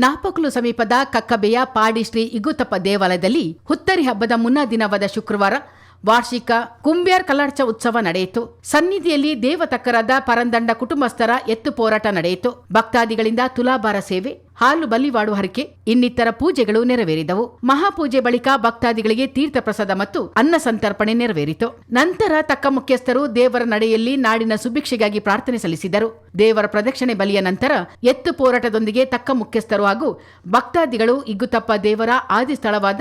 ನಾಪಕ್ಲು ಸಮೀಪದ ಕಕ್ಕಬೆಯ ಪಾಡಿ ಶ್ರೀ ಇಗುತಪ್ಪ ದೇವಾಲಯದಲ್ಲಿ ಹುತ್ತರಿ ಹಬ್ಬದ ಮುನ್ನಾ ದಿನವಾದ ಶುಕ್ರವಾರ ವಾರ್ಷಿಕ ಕುಂಬ್ಯಾರ್ ಕಲ್ಲಾಡ್ಚ ಉತ್ಸವ ನಡೆಯಿತು. ಸನ್ನಿಧಿಯಲ್ಲಿ ದೇವತಕ್ಕರಾದ ಪರಂದಂಡ ಕುಟುಂಬಸ್ಥರ ಎತ್ತು ಪೋರಾಟ ನಡೆಯಿತು. ಭಕ್ತಾದಿಗಳಿಂದ ತುಲಾಭಾರ ಸೇವೆ, ಹಾಲು ಬಲಿವಾಡು ಹರಕೆ, ಇನ್ನಿತರ ಪೂಜೆಗಳು ನೆರವೇರಿದವು. ಮಹಾಪೂಜೆ ಬಳಿಕ ಭಕ್ತಾದಿಗಳಿಗೆ ತೀರ್ಥ ಪ್ರಸಾದ ಮತ್ತು ಅನ್ನ ಸಂತರ್ಪಣೆ ನೆರವೇರಿತು. ನಂತರ ತಕ್ಕ ಮುಖ್ಯಸ್ಥರು ದೇವರ ನಡೆಯಲ್ಲಿ ನಾಡಿನ ಸುಭಿಕ್ಷೆಗಾಗಿ ಪ್ರಾರ್ಥನೆ ಸಲ್ಲಿಸಿದರು. ದೇವರ ಪ್ರದಕ್ಷಿಣೆ ಬಲಿಯ ನಂತರ ಎತ್ತು ಪೋರಾಟದೊಂದಿಗೆ ತಕ್ಕ ಮುಖ್ಯಸ್ಥರು ಹಾಗೂ ಭಕ್ತಾದಿಗಳು ಇಗ್ಗುತಪ್ಪ ದೇವರ ಆದಿ ಸ್ಥಳವಾದ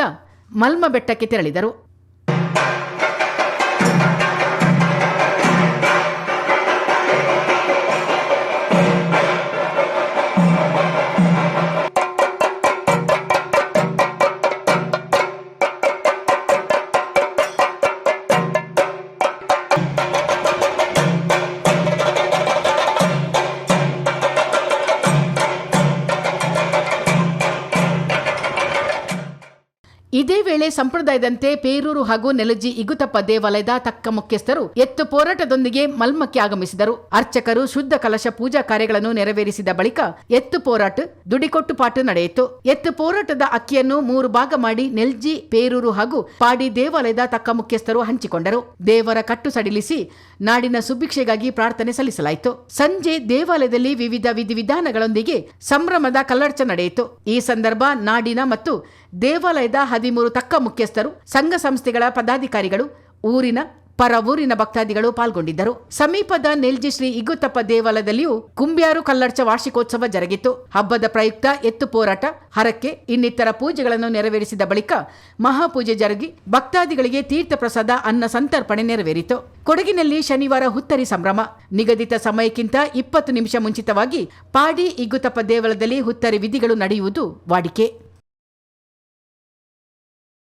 ಮಲ್ಮ ಬೆಟ್ಟಕ್ಕೆ ತೆರಳಿದರು. ಇದೇ ವೇಳೆ ಸಂಪ್ರದಾಯದಂತೆ ಪೇರೂರು ಹಾಗೂ ನೆಲಜಿ ಇಗುತಪ್ಪ ದೇವಾಲಯದ ತಕ್ಕ ಮುಖ್ಯಸ್ಥರು ಎತ್ತು ಪೋರಾಟದೊಂದಿಗೆ ಮಲ್ಮಕ್ಕೆ ಆಗಮಿಸಿದರು. ಅರ್ಚಕರು ಶುದ್ಧ ಕಲಶ ಪೂಜಾ ಕಾರ್ಯಗಳನ್ನು ನೆರವೇರಿಸಿದ ಬಳಿಕ ಎತ್ತು ಪೋರಾಟ, ದುಡಿಕೊಟ್ಟು ಪಾಟು ನಡೆಯಿತು. ಎತ್ತು ಪೋರಾಟದ ಅಕ್ಕಿಯನ್ನು ಮೂರು ಭಾಗ ಮಾಡಿ ನೆಲ್ಜಿ, ಪೇರೂರು ಹಾಗೂ ಪಾಡಿ ದೇವಾಲಯದ ತಕ್ಕ ಮುಖ್ಯಸ್ಥರು ಹಂಚಿಕೊಂಡರು. ದೇವರ ಕಟ್ಟು ಸಡಿಲಿಸಿ ನಾಡಿನ ಸುಭಿಕ್ಷೆಗಾಗಿ ಪ್ರಾರ್ಥನೆ ಸಲ್ಲಿಸಲಾಯಿತು. ಸಂಜೆ ದೇವಾಲಯದಲ್ಲಿ ವಿವಿಧ ವಿಧಿವಿಧಾನಗಳೊಂದಿಗೆ ಸಂಭ್ರಮದ ಕಲ್ಲರ್ಚ ನಡೆಯಿತು. ಈ ಸಂದರ್ಭ ನಾಡಿನ ಮತ್ತು ದೇವಾಲಯದ ಹದಿಮೂರು ತಕ್ಕ ಮುಖ್ಯಸ್ಥರು, ಸಂಘ ಸಂಸ್ಥೆಗಳ ಪದಾಧಿಕಾರಿಗಳು, ಊರಿನ ಪರ ಊರಿನ ಭಕ್ತಾದಿಗಳು ಪಾಲ್ಗೊಂಡಿದ್ದರು. ಸಮೀಪದ ನೆಲ್ಜಿ ಶ್ರೀ ಇಗುತ್ತಪ್ಪ ದೇವಾಲಯದಲ್ಲಿಯೂ ಕುಂಬ್ಯಾರು ಕಲ್ಲರ್ಚ ವಾರ್ಷಿಕೋತ್ಸವ ಜರುಗಿತು. ಹಬ್ಬದ ಪ್ರಯುಕ್ತ ಎತ್ತು ಪೋರಾಟ, ಹರಕೆ, ಇನ್ನಿತರ ಪೂಜೆಗಳನ್ನು ನೆರವೇರಿಸಿದ ಬಳಿಕ ಮಹಾಪೂಜೆ ಜರುಗಿ ಭಕ್ತಾದಿಗಳಿಗೆ ತೀರ್ಥ ಪ್ರಸಾದ ಅನ್ನ ಸಂತರ್ಪಣೆ ನೆರವೇರಿತು. ಕೊಡಗಿನಲ್ಲಿ ಶನಿವಾರ ಹುತ್ತರಿ ಸಂಭ್ರಮ. ನಿಗದಿತ ಸಮಯಕ್ಕಿಂತ ಇಪ್ಪತ್ತು ನಿಮಿಷ ಮುಂಚಿತವಾಗಿ ಪಾಡಿ ಇಗುತ್ತಪ್ಪ ದೇವಾಲಯದಲ್ಲಿ ಹುತ್ತರಿ ವಿಧಿಗಳು ನಡೆಯುವುದು ವಾಡಿಕೆ.